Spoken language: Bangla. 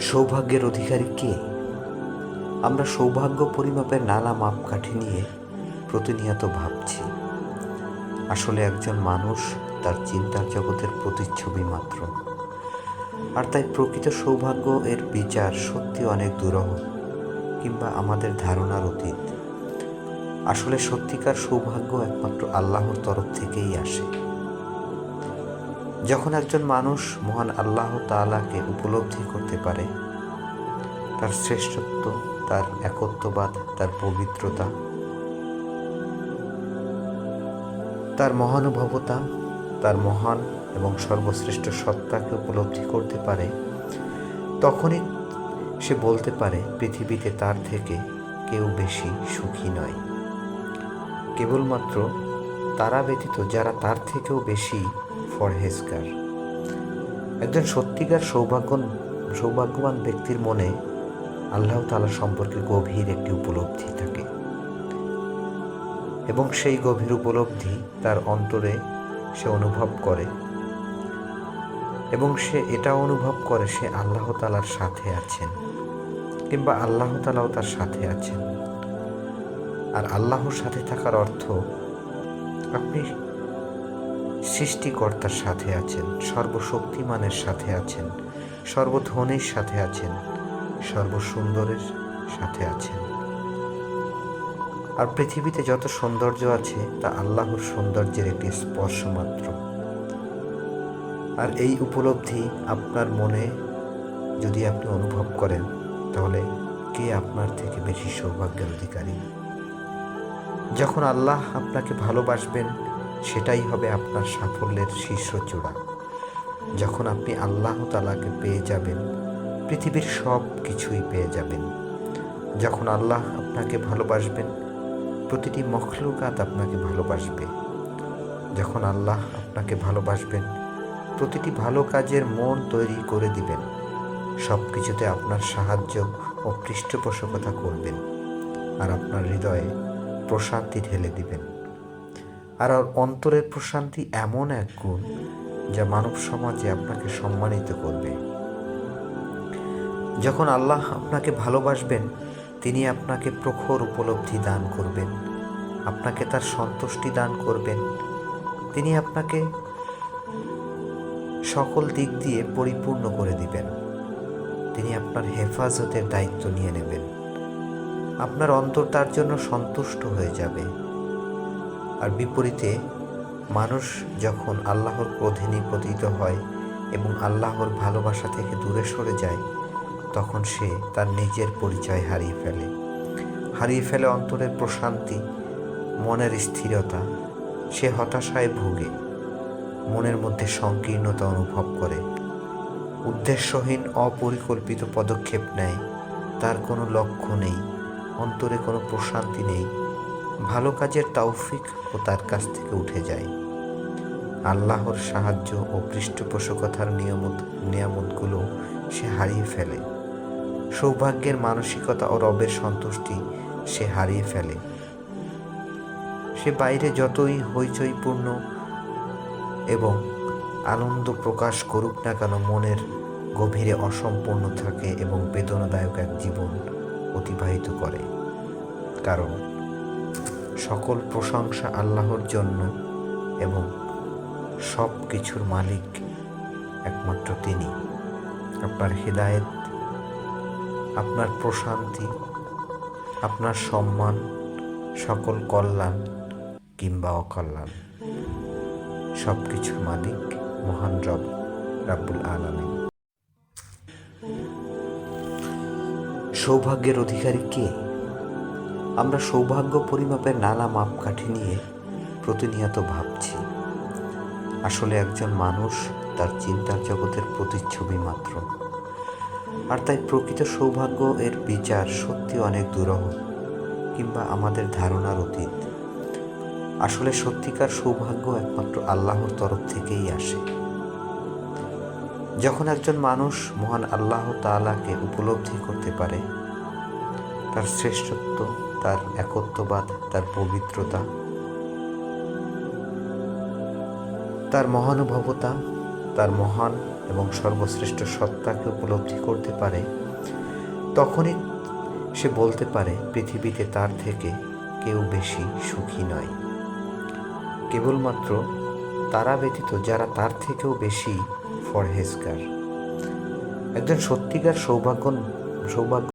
সৌভাগ্যের অধিকারী কে? আমরা সৌভাগ্য পরিমাপের নানা মাপকাঠি নিয়ে প্রতিনিয়ত ভাবছি। আসলে একজন মানুষ তার চিন্তার জগতের প্রতিচ্ছবি মাত্র। আর তাই প্রকৃত সৌভাগ্য এর বিচার সত্যি অনেক দুরহ, কিংবা আমাদের ধারণার অতীত। আসলে সত্যিকার সৌভাগ্য একমাত্র আল্লাহর তরফ থেকেই আসে। যখন একজন মানুষ মহান আল্লাহ তাআলাকে উপলব্ধি করতে পারে, তার শ্রেষ্ঠত্ব, তার একত্ববাদ, তার পবিত্রতা, তার মহানুভবতা, তার মহান এবং সর্বশ্রেষ্ঠ সত্তাকে উপলব্ধি করতে পারে, তখনই সে বলতে পারে, পৃথিবীতে তার থেকে কেউ বেশি সুখী নয়। কেবলমাত্র তারা ব্যতীত যারা তার থেকেও বেশি ফরহেজগার একজন সত্যিকার সৌভাগ্য সৌভাগ্যবান ব্যক্তির মনে আল্লাহ তালা সম্পর্কে গভীর একটি উপলব্ধি থাকে। এবং সেই গভীর উপলব্ধি তার অন্তরে সে অনুভব করে। এবং সে এটা অনুভব করে সে আল্লাহ তালার সাথে আছেন, কিংবা আল্লাহ তালাও তার সাথে আছেন। আর আল্লাহর সাথে থাকার অর্থ আপনি সৃষ্টিকর্তার সাথে আছেন, সর্বশক্তিমানের সাথে আছেন, সর্বধনের সাথে আছেন, সর্বসুন্দরের সাথে আছেন। আর পৃথিবীতে যত সৌন্দর্য আছে, তা আল্লাহর সৌন্দর্যের একটি স্পর্শ মাত্র। আর এই উপলব্ধি আপনার মনে যদি আপনি অনুভব করেন, তাহলে কে আপনার থেকে বেশি সৌভাগ্যের অধিকারী যখন আল্লাহ আপনাকে ভালোবাসবেন সেটাই হবে আপনার সাফল্যের শীর্ষ চূড়া। যখন আপনি আল্লাহ তালাকে পেয়ে যাবেন, পৃথিবীর সব কিছুই পেয়ে যাবেন। যখন আল্লাহ আপনাকে ভালোবাসবেন, প্রতিটি মখলুকাত আপনাকে ভালোবাসবে। যখন আল্লাহ আপনাকে ভালোবাসবেন, প্রতিটি ভালো কাজের মন তৈরি করে দিবেন। সব কিছুতে আপনার সাহায্য ও পৃষ্ঠপোষকতা করবেন। আর আপনার হৃদয়ে প্রশান্তি ঢেলে দিবেন। আর ওর অন্তরের প্রশান্তি এমন এক গুণ যা মানব সমাজে আপনাকে সম্মানিত করবে। যখন আল্লাহ আপনাকে ভালোবাসবেন, তিনি আপনাকে প্রখর উপলব্ধি দান করবেন। আপনাকে তার সন্তুষ্টি দান করবেন। তিনি আপনাকে সকল দিক দিয়ে পরিপূর্ণ করে দিবেন। তিনি আপনার হেফাজতের দায়িত্ব নিয়ে নেবেন। আপনার অন্তর তার জন্য সন্তুষ্ট হয়ে যাবে। আর বিপরীতে মানুষ যখন আল্লাহর ক্রোধে নিপতিত হয় এবং আল্লাহর ভালোবাসা থেকে দূরে সরে যায়, তখন সে তার নিজের পরিচয় হারিয়ে ফেলে। হারিয়ে ফেলে অন্তরের প্রশান্তি, মনের স্থিরতা। সে হতাশায় ভুগে, মনের মধ্যে সংকীর্ণতা অনুভব করে। উদ্দেশ্যহীন, অপরিকল্পিত পদক্ষেপ নেয়, তার কোনো লক্ষ্য নেই, অন্তরে কোনো প্রশান্তি নেই। ভালো কাজের তৌফিক ও তার কাছ থেকে উঠে যায়। আল্লাহর সাহায্য ও পৃষ্ঠপোষকতার নিয়মত নিয়ামতগুলো সে হারিয়ে ফেলে। সৌভাগ্যের মানসিকতা ও রবের সন্তুষ্টি সে হারিয়ে ফেলে। সে বাইরে যতই হইচইপূর্ণ এবং আনন্দ প্রকাশ করুক না কেন, মনের গভীরে অসম্পূর্ণ থাকে এবং বেদনাদায়ক এক জীবন অতিবাহিত করে। কারণ সকল প্রশংসা আল্লাহর জন্য এবং সব কিছুর মালিক একমাত্র তিনি। আপনার হৃদায়ত, আপনার প্রশান্তি, আপনার সম্মান, সকল কল্যাণ কিংবা অকল্যাণ। সব কিছুর মালিক মহান রব, রাব্বুল আলমী সৌভাগ্যের অধিকারী কে? আমরা সৌভাগ্য পরিমাপের নানা মাপকাঠি নিয়ে প্রতিনিয়ত ভাবছি। আসলে একজন মানুষ তার চিন্তার জগতের প্রতিচ্ছবি মাত্র। আর তাই প্রকৃত সৌভাগ্য এর বিচার সত্যি অনেক দুরহ, কিংবা আমাদের ধারণার অতীত। আসলে সত্যিকার সৌভাগ্য একমাত্র আল্লাহর তরফ থেকেই আসে। যখন একজন মানুষ মহান আল্লাহ তাআলাকে উপলব্ধি করতে পারে, তার শ্রেষ্ঠত্ব তার একত্ববাদ, তার পবিত্রতা, তার মহানুভবতা, তার মহান এবং সর্বশ্রেষ্ঠ সত্তাকে উপলব্ধি করতে পারে, তখনই সে বলতে পারে, পৃথিবীতে তার থেকে কেউ বেশি সুখী নয়। কেবলমাত্র তারা ব্যতীত যারা তার থেকেও বেশি ফরহেজগার। একজন সত্যিকার সৌভাগ্য সৌভাগ্য